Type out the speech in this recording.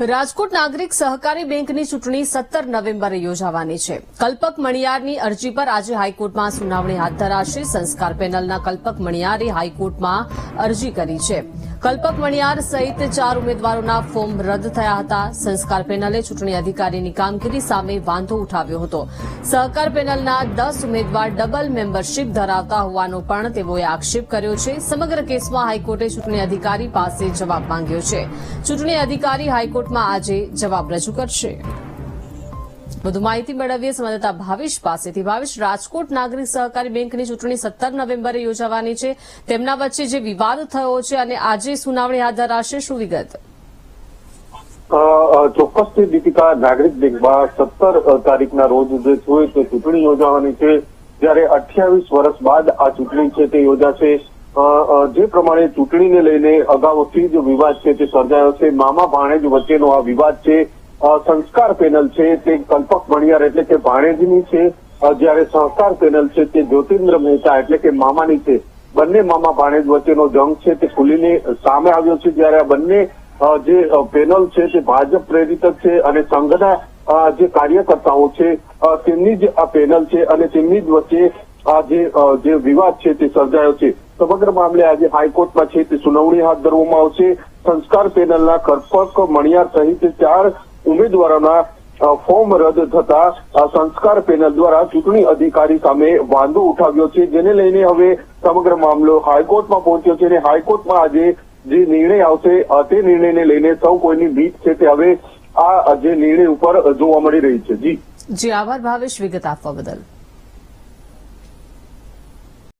રાજકોટ નાગરિક સહકારી બેંકની ચૂંટણી સત્તર નવેમ્બરે યોજાવાની છે. કલ્પક મણિયારની અરજી પર આજે હાઈકોર્ટમાં સુનાવણી હાથ ધરાશે. સંસ્કાર પેનલના કલ્પક મણિયારે હાઈકોર્ટમાં અરજી કરી છે. કલ્પક મણિયાર સહિત ચાર ઉમેદવારોના ફોર્મ રદ થયા હતા. સંસ્કાર પેનલે ચૂંટણી અધિકારીની કામગીરી સામે વાંધો ઉઠાવ્યો હતો. સહકાર પેનલના દસ ઉમેદવાર ડબલ મેમ્બરશીપ ધરાવતા હોવાનો પણ તેઓએ આક્ષેપ કર્યો છે. સમગ્ર કેસમાં હાઈકોર્ટે ચૂંટણી અધિકારી પાસે જવાબ માંગ્યો છે. ચૂંટણી અધિકારી હાઈકોર્ટમાં આજે જવાબ રજૂ કરશે. વધુ માહિતી મેળવીએ સંવાદદાતા ભાવેશ પાસેથી. ભાવેશ, રાજકોટ નાગરિક સહકારી બેંકની ચૂંટણી સત્તર નવેમ્બરે યોજાવાની છે. તેમના વચ્ચે જે વિવાદ થયો છે અને આજે સુનાવણી હાથ ધરાશે શું વિગત? ચોક્કસથી દીપિકા, નાગરિક બેંકમાં સત્તર તારીખના રોજ જે જોઈએ તે ચૂંટણી યોજાવાની છે. જ્યારે અઠ્યાવીસ વર્ષ બાદ આ ચૂંટણી છે તે યોજાશે. જે પ્રમાણે ચૂંટણીને લઈને અગાઉથી જ વિવાદ છે તે સર્જાયો છે. મામા ભાણેજ વચ્ચેનો આ વિવાદ છે. સંસ્કાર પેનલ છે, તે કલ્પક મણિયાર એટલે કે ભાણેજની છે. જ્યારે સહકાર પેનલ છે, તે જ્યોતિન્દ્ર મહેતા એટલે કે મામાની છે. બંને મામા ભાણેજ વચ્ચેનો જંગ છે, તે ખુલીને સામે આવ્યો છે, જ્યારે આ બંને જે પેનલ છે, તે ભાજપ પ્રેરિત છે અને સંઘના જે કાર્યકર્તાઓ છે તેમની જ આ પેનલ છે અને તેમની જ વચ્ચે આ જે વિવાદ છે, તે સર્જાયો છે. સમગ્ર મામલે આજે હાઈકોર્ટમાં છે, તે સુનાવણી હાથ ધરવામાં આવશે. સંસ્કાર પેનલના કરપક મણિયાર સહિત ચાર ઉમેદવારોના ફોર્મ રદ થતા સંસ્કાર પેનલ દ્વારા ચૂંટણી અધિકારી સામે વાંધો ઉઠાવ્યો છે, જેને લઈને હવે સમગ્ર મામલો હાઈકોર્ટમાં પહોંચ્યો છે અને હાઈકોર્ટમાં આજે જે નિર્ણય આવશે તે નિર્ણયને લઈને સૌ કોઈની બીક છે તે હવે આ જે નિર્ણય ઉપર જોવા મળી રહી છે. જી. જી, આભાર ભાવેશ, વિગત આપવા બદલ.